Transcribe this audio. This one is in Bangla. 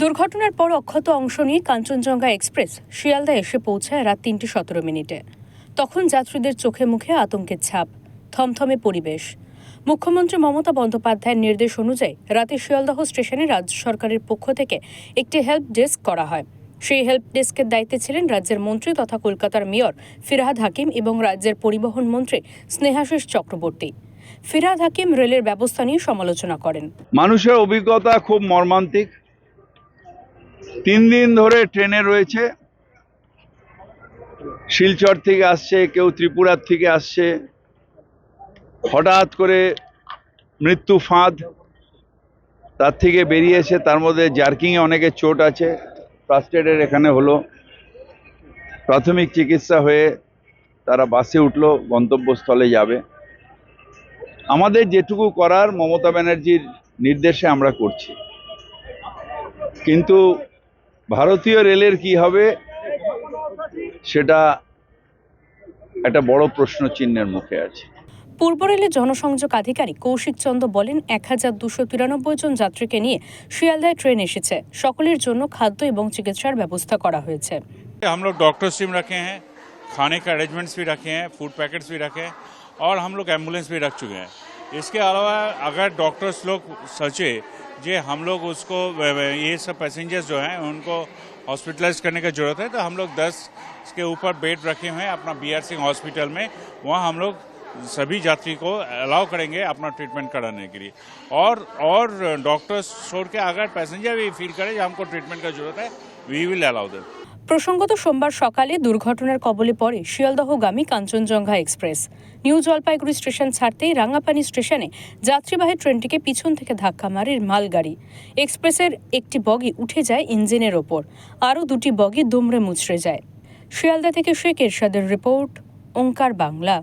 দুর্ঘটনার পর অক্ষত অংশ নিয়ে কাঞ্চনজঙ্ঘা এক্সপ্রেস শিয়ালদা এসে পৌঁছায় রাত তিনটে সতেরো মিনিটে। তখন যাত্রীদের চোখে মুখে আতঙ্কের ছাপ, থমথমে পরিবেশ। মুখ্যমন্ত্রী মমতা বন্দ্যোপাধ্যায়ের নির্দেশ অনুযায়ী রাতে শিয়ালদহ স্টেশনে রাজ্য সরকারের পক্ষ থেকে একটি হেল্প ডেস্ক করা হয়। সেই হেল্প ডেস্কের দায়িত্বে ছিলেন রাজ্যের মন্ত্রী তথা কলকাতার মেয়র ফিরহাদ হাকিম এবং রাজ্যের পরিবহন মন্ত্রী স্নেহাশিস চক্রবর্তী। ফিরহাদ হাকিম রেলের ব্যবস্থা নিয়ে সমালোচনা করেন। মানুষের অভিজ্ঞতা খুব মর্মান্তিক। তিন দিন ধরে ট্রেনে রয়েছে। শিলচর থেকে আসছে, কেউ ত্রিপুরার থেকে আসছে। হঠাৎ করে মৃত্যু ফাঁদ। তার থেকে বেরিয়েছে তার মধ্যে জার্কিংয়ে অনেকের চোট আছে। ফার্স্টেডের এখানে হলো। প্রাথমিক চিকিৎসা হয়ে তারা বাসে উঠল, গন্তব্যস্থলে যাবে। আমাদের যেটুকু করার মমতা ব্যানার্জির নির্দেশে আমরা করছি। কিন্তু ভারতীয় রেলের কি হবে সেটা একটা বড় প্রশ্ন চিহ্নের মুখে আছে পূর্ব রেলের জনসংযোগ আধিকারিক কৌশিক চন্দ্র বলেন এক হাজার দুশো তিরানব্বই জন যাত্রীকে নিয়ে শিয়ালদায় ট্রেন এসেছে সকলের জন্য খাদ্য এবং চিকিৎসার ব্যবস্থা করা হয়েছে हम लोग डॉक्टर्स टीम रखे हैं खाने का अरेंजमेंट्स भी रखे हैं फूड पैकेट्स भी रखे हैं और हम लोग एम्बुलेंस भी रख चुके हैं इसके अलावा अगर डॉक्टर्स लोग सोचे जे, हम लोग उसको ये सब पैसेंजर्स जो हैं, उनको हॉस्पिटलाइज करने की ज़रूरत है। तो हम लोग 10 के ऊपर बेड रखे हुए हैं अपना बी आर सिंह हॉस्पिटल में। वहाँ हम लोग सभी यात्री को अलाउ करेंगे अपना ट्रीटमेंट कराने के लिए। और और डॉक्टर्स छोड़ के अगर पैसेंजर भी फील करें हमको ट्रीटमेंट का ज़रूरत है वी विल अलाउ देम প্রসঙ্গত সোমবার সকালে দুর্ঘটনার কবলে পড়ে শিয়ালদহগামী Kanchenjunga express. New Jalpaiguri station ছাড়তেই রাঙাপানি স্টেশনে যাত্রীবাহী ট্রেনটিকে পিছন থেকে ধাক্কা মারে মালগাড়ি। এক্সপ্রেসের একটি বগি উঠে যায় ইঞ্জিনের ওপর। আরও দুটি বগি দুমড়ে মুচড়ে যায়। শিয়ালদা থেকে শেখ এরশাদের রিপোর্ট, ওঙ্কার বাংলা।